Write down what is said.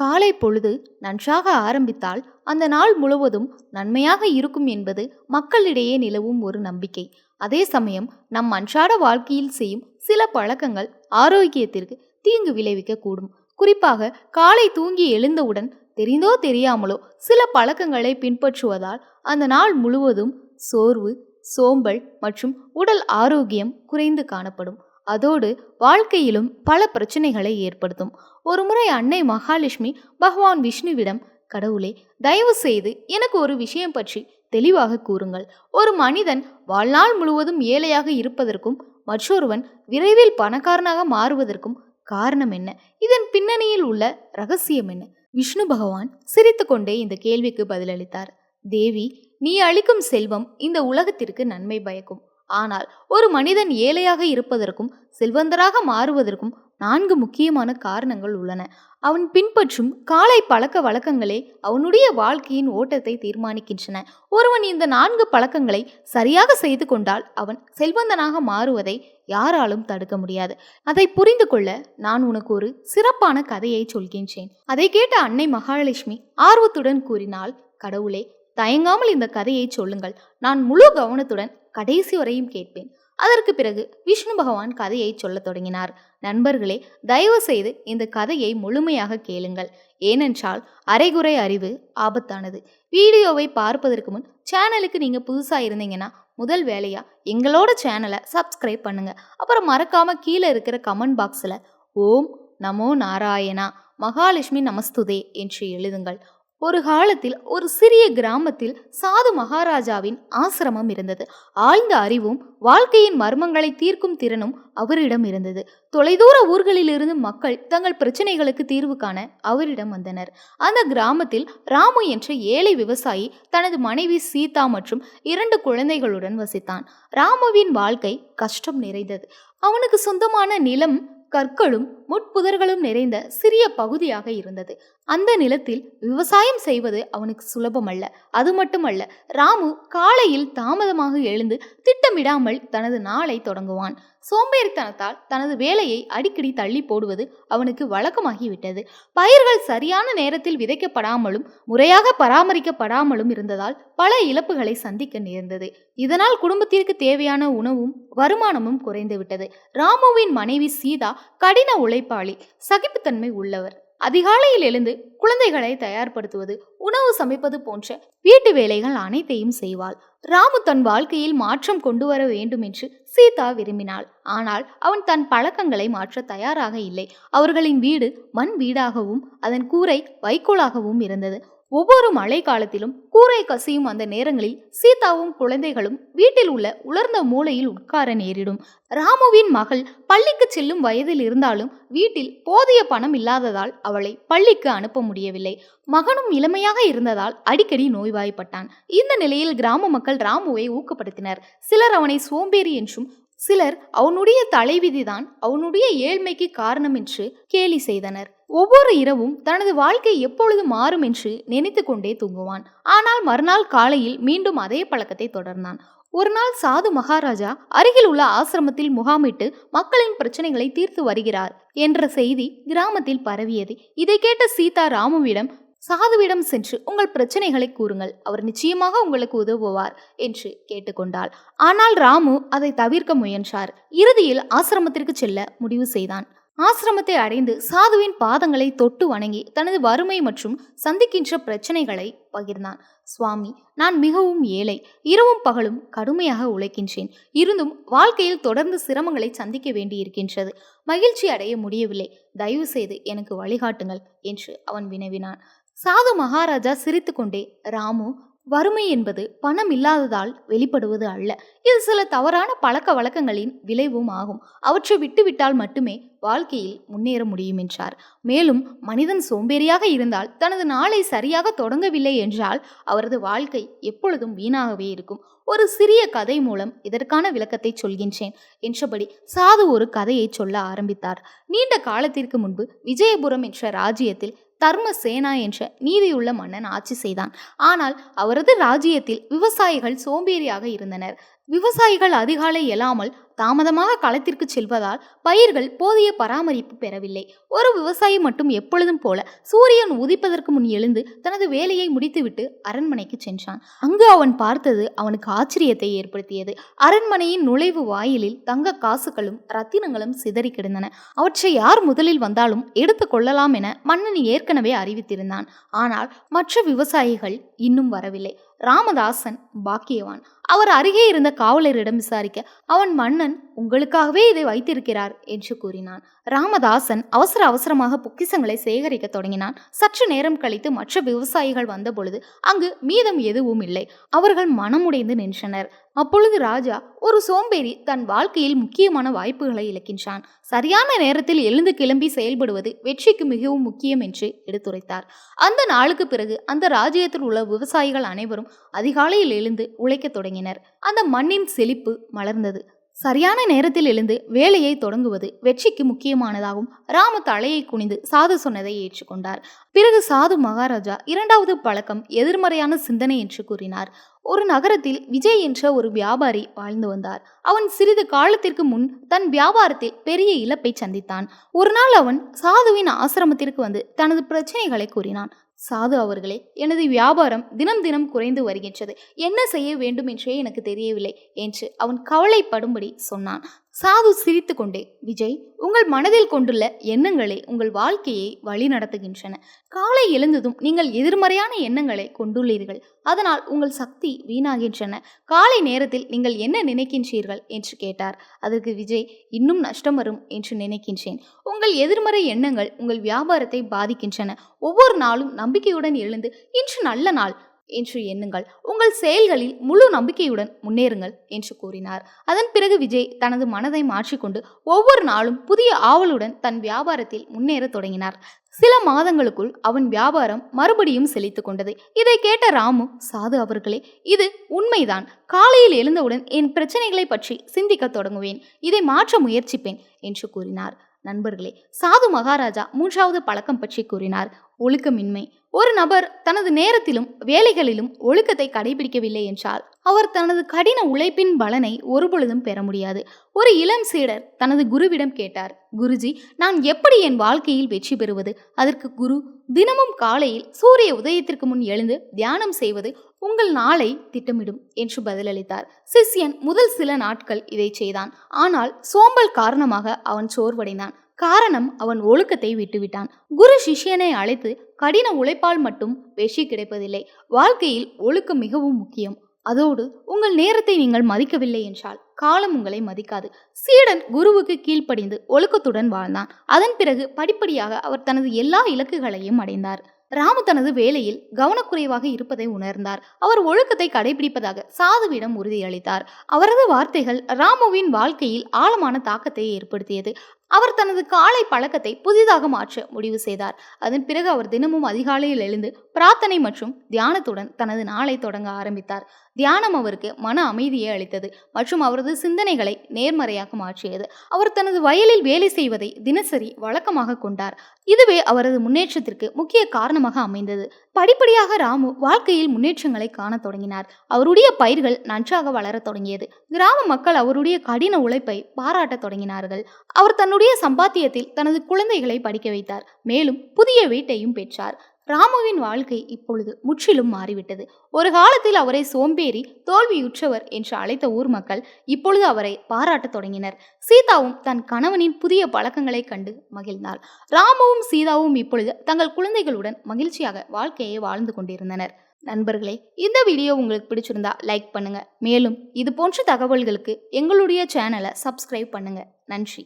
காலை பொழுது நன்றாக ஆரம்பித்தால் அந்த நாள் முழுவதும் நன்மையாக இருக்கும் என்பது மக்களிடையே நிலவும் ஒரு நம்பிக்கை. அதே சமயம் நம் அன்றாட வாழ்க்கையில் செய்யும் சில பழக்கங்கள் ஆரோக்கியத்திற்கு தீங்கு விளைவிக்க கூடும் குறிப்பாக காலை தூங்கி எழுந்தவுடன் தெரிந்தோ தெரியாமலோ சில பழக்கங்களை பின்பற்றுவதால் அந்த நாள் முழுவதும் சோர்வு சோம்பல் மற்றும் உடல் ஆரோக்கியம் குறைந்து காணப்படும். அதோடு வாழ்க்கையிலும் பல பிரச்சனைகளை ஏற்படுத்தும். ஒருமுறை அன்னை மகாலட்சுமி பகவான் விஷ்ணுவிடம் கடவுளே தயவு செய்து எனக்கு ஒரு விஷயம் பற்றி தெளிவாக கூறுங்கள். ஒரு மனிதன் வாழ்நாள் முழுவதும் ஏழையாக இருப்பதற்கும் மற்றொருவன் விரைவில் பணக்காரனாக மாறுவதற்கும் காரணம் என்ன? இதன் பின்னணியில் உள்ள ரகசியம் என்ன? விஷ்ணு பகவான் சிரித்துக்கொண்டே இந்த கேள்விக்கு பதிலளித்தார். தேவி நீ அளிக்கும் செல்வம் இந்த உலகத்திற்கு நன்மை பயக்கும். ஆனால் ஒரு மனிதன் ஏழையாக இருப்பதற்கும் செல்வந்தராக மாறுவதற்கும் நான்கு முக்கியமான காரணங்கள் உள்ளன. அவன் பின்பற்றும் காலை பழக்க வழக்கங்களே அவனுடைய வாழ்க்கையின் ஓட்டத்தை தீர்மானிக்கின்றன. ஒருவன் இந்த நான்கு பழக்கங்களை சரியாக செய்து கொண்டால் அவன் செல்வந்தனாக மாறுவதை யாராலும் தடுக்க முடியாது. அதை புரிந்து கொள்ள நான் உனக்கு ஒரு சிறப்பான கதையை சொல்கின்றேன். அதை கேட்ட அன்னை மகாலட்சுமி ஆர்வத்துடன் கூறினாள் கடவுளே தயங்காமல் இந்த கதையை சொல்லுங்கள். நான் முழு கவனத்துடன் கடைசி வரையும் கேட்பேன். அதற்கு பிறகு விஷ்ணு பகவான் கதையை சொல்லத் தொடங்கினார். நண்பர்களே தயவு செய்து இந்த கதையை முழுமையாக கேளுங்கள். ஏனென்றால் அரைகுறை அறிவு ஆபத்தானது. வீடியோவை பார்ப்பதற்கு முன் சேனலுக்கு நீங்கள் புதுசாக இருந்தீங்கன்னா முதல் வேலையாக எங்களோட சேனலை சப்ஸ்கிரைப் பண்ணுங்கள் அப்புறம் மறக்காமல் கீழே இருக்கிற கமெண்ட் பாக்ஸில் ஓம் நமோ நாராயணா மகாலட்சுமி நமஸ்துதே என்று எழுதுங்கள். ஒரு காலத்தில் ஒரு சிறிய கிராமத்தில் சாது மகாராஜாவின் ஆசிரமம் இருந்தது. ஆழ்ந்த அறிவும் வாழ்க்கையின் மர்மங்களை தீர்க்கும் திறனும் அவரிடம் இருந்தது. தொலைதூர ஊர்களிலிருந்து மக்கள் தங்கள் பிரச்சனைகளுக்கு தீர்வு காண அவரிடம் வந்தனர். அந்த கிராமத்தில் ராமு என்ற ஏழை விவசாயி தனது மனைவி சீதா மற்றும் இரண்டு குழந்தைகளுடன் வசித்தான். ராமுவின் வாழ்க்கை கஷ்டம் நிறைந்தது. அவனுக்கு சொந்தமான நிலம் கற்களும் முட்புதர்களும் நிறைந்த சிறிய பகுதியாக இருந்தது. அந்த நிலத்தில் விவசாயம் செய்வது அவனுக்கு சுலபமல்ல. அது மட்டுமல்ல ராமு காலையில் தாமதமாக எழுந்து திட்டமிடாமல் தனது நாளை தொடங்குவான். சோம்பேறித்தனத்தால் தனது வேலையை அடிக்கடி தள்ளி போடுவது அவனுக்கு வழக்கமாகிவிட்டது. பயிர்கள் சரியான நேரத்தில் விதைக்கப்படாமலும் முறையாக பராமரிக்கப்படாமலும் இருந்ததால் பல இழப்புகளை சந்திக்க நேர்ந்தது. இதனால் குடும்பத்திற்கு தேவையான உணவும் வருமானமும் குறைந்துவிட்டது. ராமுவின் மனைவி சீதா கடின உழைப்பாளி சகிப்புத்தன்மை உள்ளவர். அதிகாலையில் எழுந்து குழந்தைகளை தயார்படுத்துவது உணவு சமைப்பது போன்ற வீட்டு வேலைகள் அனைத்தையும் செய்வாள். ராமு தன் வாழ்க்கையில் மாற்றம் கொண்டு வர வேண்டும் என்று சீதா விரும்பினாள். ஆனால் அவன் தன் பழக்கங்களை மாற்ற தயாராக இல்லை. அவர்களின் வீடு மண் வீடாகவும் அதன் கூரை வைக்கோலாகவும் இருந்தது. ஒவ்வொரு மழை காலத்திலும் கூரை கசியும் அந்த நேரங்களில் சீதாவும் குழந்தைகளும் வீட்டில் உள்ள உலர்ந்த மூலையில் உட்கார நேரிடும். ராமுவின் மகள் பள்ளிக்கு செல்லும் வயதில் இருந்தாலும் வீட்டில் போதிய பணம் இல்லாததால் அவளை பள்ளிக்கு அனுப்ப முடியவில்லை. மகனும் இளமையாக இருந்ததால் அடிக்கடி நோய்வாய்ப்பட்டான். இந்த நிலையில் கிராம மக்கள் ராமுவை ஊக்கப்படுத்தினர். சிலர் அவனை சோம்பேறி என்றும் சிலர் அவனுடைய தலைவிதிதான் அவனுடைய ஏழ்மைக்கு காரணம் என்று கேலி செய்தனர். ஒவ்வொரு இரவும் தனது வாழ்க்கை எப்பொழுது மாறும் என்று நினைத்து கொண்டே தூங்குவான். ஆனால் மறுநாள் காலையில் மீண்டும் அதே பழக்கத்தை தொடர்ந்தான். ஒரு நாள் சாது மகாராஜா அருகில் உள்ள ஆசிரமத்தில் முகாமிட்டு மக்களின் பிரச்சனைகளை தீர்த்து வருகிறார் என்ற செய்தி கிராமத்தில் பரவியது. இதை கேட்ட சீதா ராமுவிடம் சாதுவிடம் சென்று உங்கள் பிரச்சனைகளை கூறுங்கள். அவர் நிச்சயமாக உங்களுக்கு உதவுவார் என்று கேட்டுக்கொண்டாள். ஆனால் ராமு அதை தவிர்க்க முயன்றார். இறுதியில் ஆசிரமத்திற்கு செல்ல முடிவு செய்தான். ஆசிரமத்தை அடைந்து சாதுவின் பாதங்களை தொட்டு வணங்கி தனது வறுமை மற்றும் சந்திக்கின்ற பிரச்சனைகளை பகிர்ந்தான். சுவாமி நான் மிகவும் ஏழை. இரவும் பகலும் கடுமையாக உழைக்கின்றேன். இருந்தும் வாழ்க்கையில் தொடர்ந்து சிரமங்களை சந்திக்க வேண்டியிருக்கின்றது. மகிழ்ச்சி அடைய முடியவில்லை. தயவு செய்து எனக்கு வழிகாட்டுங்கள் என்று அவன் வினவினான். சாது மகாராஜா சிரித்துக்கொண்டே ராமு வறுமை என்பது பணம் இல்லாததால் வெளிப்படுவது அல்ல. இது சில தவறான பழக்க வழக்கங்களின் விளைவும் ஆகும். அவற்றை விட்டுவிட்டால் மட்டுமே வாழ்க்கையில் முன்னேற முடியும் என்றார். மேலும் மனிதன் சோம்பேறியாக இருந்தால் தனது நாளை சரியாக தொடங்கவில்லை என்றால் அவரது வாழ்க்கை எப்பொழுதும் வீணாகவே இருக்கும். ஒரு சிறிய கதை மூலம் இதற்கான விளக்கத்தை சொல்கின்றேன் என்றபடி சாது ஒரு கதையை சொல்ல ஆரம்பித்தார். நீண்ட காலத்திற்கு முன்பு விஜயபுரம் என்ற ராஜ்யத்தில் தர்மசேனா என்ற நீதியுள்ள மன்னன் ஆட்சி செய்தான். ஆனால் அவரது ராஜ்யத்தில் விவசாயிகள் சோம்பேறியாக இருந்தனர். விவசாயிகள் அதிகாலை எழாமல் தாமதமாக களத்திற்கு செல்வதால் பயிர்கள் போதிய பராமரிப்பு பெறவில்லை. ஒரு விவசாயி மட்டும் எப்பொழுதும் போல சூரியன் உதிப்பதற்கு முன் எழுந்து தனது வேலையை முடித்துவிட்டு அரண்மனைக்கு சென்றான். அங்கு அவன் பார்த்தது அவனுக்கு ஆச்சரியத்தை ஏற்படுத்தியது. அரண்மனையின் நுழைவு வாயிலில் தங்க காசுகளும் ரத்தினங்களும் சிதறி கிடந்தன. அவற்றை யார் முதலில் வந்தாலும் எடுத்து கொள்ளலாம் என மன்னன் ஏற்கனவே அறிவித்திருந்தான். ஆனால் மற்ற விவசாயிகள் இன்னும் வரவில்லை. ராமதாசன் பாக்கியவான். அவர் அருகே இருந்த காவலரிடம் விசாரிக்க அவன் மன்னன் உங்களுக்காகவே இதை வைத்திருக்கிறார் என்று கூறினான். ராமதாசன் அவசர அவசரமாக பொக்கிசங்களை சேகரிக்க தொடங்கினான். சற்று நேரம் கழித்து மற்ற விவசாயிகள் வந்தபொழுது அங்கு மீதம் எதுவும் இல்லை. அவர்கள் மனமுடைந்து நின்றனர். அப்பொழுது ராஜா ஒரு சோம்பேறி தன் வாழ்க்கையில் முக்கியமான வாய்ப்புகளை இழக்கின்றான். சரியான நேரத்தில் எழுந்து கிளம்பி செயல்படுவது வெற்றிக்கு மிகவும் முக்கியம் என்று எடுத்துரைத்தார். அந்த நாளுக்கு பிறகு அந்த ராஜ்யத்தில் உள்ள விவசாயிகள் அனைவரும் அதிகாலையில் எழுந்து உழைக்கத் தொடங்கினர். அந்த மண்ணின் செழிப்பு மலர்ந்தது. சரியான நேரத்தில் எழுந்து வேலையை தொடங்குவது வெற்றிக்கு முக்கியமானதாகும். ராம தலையை குனிந்து சாது சொன்னதை ஏற்றுக்கொண்டார். பிறகு சாது மகாராஜா இரண்டாவது பழக்கம் எதிர்மறையான சிந்தனை என்று கூறினார். ஒரு நகரத்தில் விஜய் என்ற ஒரு வியாபாரி வாழ்ந்து வந்தார். அவன் சிறிது காலத்திற்கு முன் தன் வியாபாரத்தில் பெரிய இழப்பை சந்தித்தான். ஒரு நாள் அவன் சாதுவின் ஆசிரமத்திற்கு வந்து தனது பிரச்சனைகளை கூறினான். சாது அவர்களே எனது வியாபாரம் தினம் தினம் குறைந்து வருகின்றது. என்ன செய்ய வேண்டும் என்றே எனக்கு தெரியவில்லை என்று அவன் கவலைப்படும்படி சொன்னான். சாது சிரித்து கொண்டே விஜய் உங்கள் மனதில் கொண்டுள்ள எண்ணங்களே உங்கள் வாழ்க்கையை வழிநடத்துகின்றன காலை எழுந்ததும் நீங்கள் எதிர்மறையான எண்ணங்களை கொண்டுள்ளீர்கள். அதனால் உங்கள் சக்தி வீணாகின்றன. காலை நேரத்தில் நீங்கள் என்ன நினைக்கின்றீர்கள்? என்று கேட்டார். அதற்கு விஜய் இன்னும் நஷ்டம் வரும் என்று நினைக்கின்றேன். உங்கள் எதிர்மறை எண்ணங்கள் உங்கள் வியாபாரத்தை பாதிக்கின்றன. ஒவ்வொரு நாளும் நம்பிக்கையுடன் எழுந்து இன்று நல்ல நாள். என்று எண்ணுங்கள். உங்கள் செயல்களில் முழு நம்பிக்கையுடன் முன்னேறுங்கள் என்று கூறினார். அதன் பிறகு விஜய் தனது மனதை மாற்றிக்கொண்டு ஒவ்வொரு நாளும் புதிய ஆவலுடன் தன் வியாபாரத்தில் முன்னேறத் தொடங்கினார். சில மாதங்களுக்குள் அவன் வியாபாரம் மறுபடியும் செழித்து கொண்டது. இதை கேட்ட ராமு சாது அவர்களே இது உண்மைதான். காலையில் எழுந்தவுடன் என் பிரச்சனைகளை பற்றி சிந்திக்க தொடங்குவேன். இதை மாற்ற முயற்சிப்பேன் என்று கூறினார். நண்பர்களே சாது மகாராஜா மூன்றாவது பழக்கம் பற்றி கூறினார். ஒழுக்கமின்மை ஒரு நபர் தனது நேரத்திலும் வேலைகளிலும் ஒழுக்கத்தை கடைபிடிக்கவில்லை என்றால் அவர் தனது கடின உழைப்பின் பலனை ஒருபொழுதும் பெற முடியாது. ஒரு இளம் சீடர் தனது குருவிடம் கேட்டார் குருஜி நான் எப்படி என் வாழ்க்கையில் வெற்றி பெறுவது? அதற்கு குரு தினமும் காலையில் சூரிய உதயத்திற்கு முன் எழுந்து தியானம் செய்வது உங்கள் நாளை திட்டமிடும் என்று பதிலளித்தார். சிஷ்யன் முதல் சில நாட்கள் இதை செய்தான். ஆனால் சோம்பல் காரணமாக அவன் சோர்வடைந்தான். காரணம் அவன் ஒழுக்கத்தை விட்டுவிட்டான். குரு சிஷ்யனை அழைத்து கடின உழைப்பால் மட்டும் வெற்றி கிடைப்பதில்லை. வாழ்க்கையில் ஒழுக்கம் மிகவும் முக்கியம். அதோடு உங்கள் நேரத்தை நீங்கள் மதிக்கவில்லை என்றால் காலம் உங்களை மதிக்காது. சீடன் குருவுக்கு கீழ்ப்படிந்து ஒழுக்கத்துடன் வாழ்ந்தான். அதன் பிறகு படிப்படியாக அவர் தனது எல்லா இலக்குகளையும் அடைந்தார். ராமு தனது வேலையில் கவனக்குறைவாக இருப்பதை உணர்ந்தார். அவர் ஒழுக்கத்தை கடைபிடிப்பதாக சாதுவிடம் உறுதியளித்தார். அவரது வார்த்தைகள் ராமுவின் வாழ்க்கையில் ஆழமான தாக்கத்தை ஏற்படுத்தியது. அவர் தனது காலை பழக்கத்தை புதிதாக மாற்ற முடிவு செய்தார். அதன் பிறகு அவர் தினமும் அதிகாலையில் எழுந்து பிரார்த்தனை மற்றும் தியானத்துடன் தனது நாளை தொடங்க ஆரம்பித்தார். தியானம் அவருக்கு மன அமைதியை அளித்தது மற்றும் அவரது சிந்தனைகளை நேர்மறையாக மாற்றியது. அவர் தனது வயலில் வேலை செய்வதை தினசரி வழக்கமாக கொண்டார். இதுவே அவரது முன்னேற்றத்திற்கு முக்கிய காரணமாக அமைந்தது. படிப்படியாக ராமு வாழ்க்கையில் முன்னேற்றங்களை காணத் தொடங்கினார். அவருடைய பயிர்கள் நன்றாக வளரத் தொடங்கியது. கிராம மக்கள் அவருடைய கடின உழைப்பை பாராட்டத் தொடங்கினார்கள். அவர் தன்னுடைய சம்பாத்தியத்தில் தனது குழந்தைகளை படிக்க வைத்தார். மேலும் புதிய வீட்டையும் பெற்றார். ராமுவின் வாழ்க்கை இப்பொழுது முற்றிலும் மாறிவிட்டது. ஒரு காலத்தில் அவரை சோம்பேறி தோல்வியுற்றவர் என்று அழைத்த ஊர் மக்கள் இப்பொழுது அவரை பாராட்டத் தொடங்கினர். சீதாவும் தன் கணவனின் புதிய பழக்கங்களை கண்டு மகிழ்ந்தாள். ராமுவும் சீதாவும் இப்பொழுது தங்கள் குழந்தைகளுடன் மகிழ்ச்சியாக வாழ்க்கையை வாழ்ந்து கொண்டிருந்தனர். நண்பர்களே இந்த வீடியோ உங்களுக்கு பிடிச்சிருந்தா லைக் பண்ணுங்க. மேலும் இது போன்ற தகவல்களுக்கு எங்களுடைய சேனலை சப்ஸ்கிரைப் பண்ணுங்க. நன்றி.